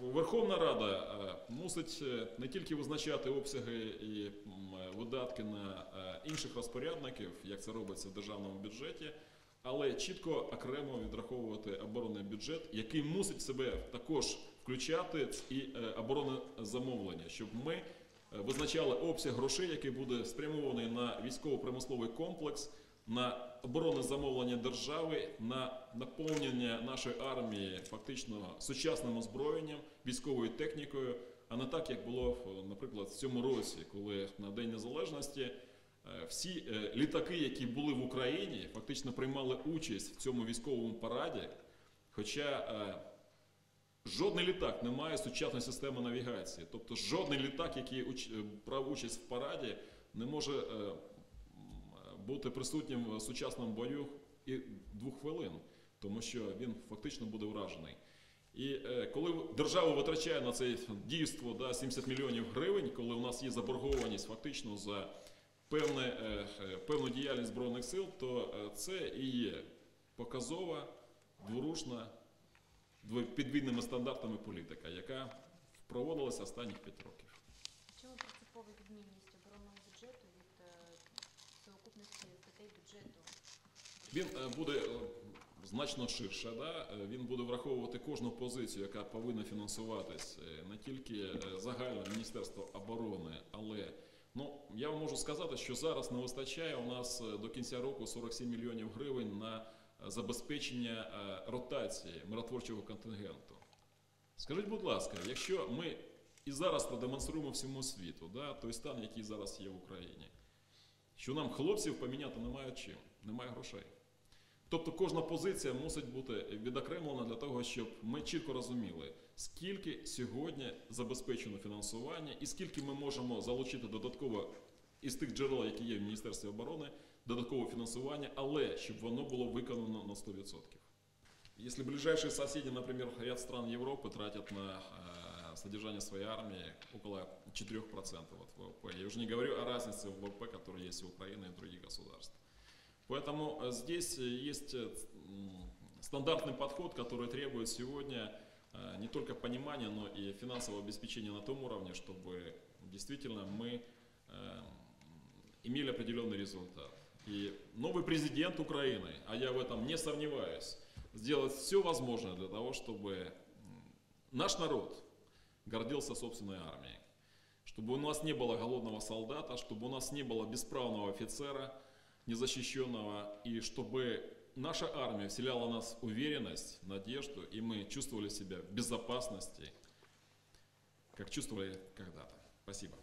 Верховна Рада е, мусить е, не тільки визначати обсяги і видатки на е, інших розпорядників, як це робиться в державному бюджеті, але чітко окремо відраховувати оборонний бюджет, який мусить себе також включати і оборонне замовлення, щоб ми визначали обсяг грошей, який буде спрямований на військово-промисловий комплекс, на оборонне замовлення держави, на наповнення нашої армії фактично сучасним озброєнням, військовою технікою, а не так, як було, наприклад, в цьому році, коли на День Незалежності е, всі е, літаки, які були в Україні, фактично приймали участь в цьому військовому параді. Хоча е, жодний літак не має сучасної системи навігації. Тобто жодний літак, який брав участь в параді, не може бути присутнім в сучасному бою і двох хвилин, тому що він фактично буде вражений. І е, коли держава витрачає на це дійство да, 70 мільйонів гривень, коли у нас є заборгованість фактично за певне, е, е, певну діяльність Збройних сил, то це і є показова, дворушна, дво- підвідними стандартами політика, яка проводилася останніх 5 років. Чому принципова відмінність оборонного бюджету Він е, буде е, значно ширше. Да? Е, Він буде враховувати кожну позицію, яка повинна фінансуватись не тільки загально Міністерство оборони, але ну я вам можу сказати, що зараз не вистачає у нас до кінця року 47 мільйонів гривень на забезпечення ротації миротворчого контингенту. Скажіть, будь ласка, якщо ми і зараз продемонструємо всьому світу да, той стан, який зараз є в Україні, що нам хлопців поміняти немає чим, немає грошей. Тобто кожна позиція мусить бути відокремлена для того, щоб ми чітко розуміли, скільки сьогодні забезпечено фінансування і скільки ми можемо залучити додатково із тих джерел, які є в Міністерстві оборони, додаткове фінансування, але щоб воно було виконано на 100%. Если ближайшие соседи, например, ряд стран Европы тратят на э, содержание своей армии около 4% от ВВП, я уже не говорю о разнице в ВВП, которая есть у Украины и в других государств. Поэтому э, здесь э, есть э, стандартный подход, который требует сегодня не только понимания, но и финансового обеспечения на том уровне, чтобы действительно мы имели определенный результат. И новый президент Украины, а я в этом не сомневаюсь, сделает все возможное для того, чтобы наш народ гордился собственной армией. Чтобы у нас не было голодного солдата, чтобы у нас не было бесправного офицера, незащищенного, и чтобы наша армия вселяла в нас уверенность, надежду, и мы чувствовали себя в безопасности, как чувствовали когда-то. Спасибо.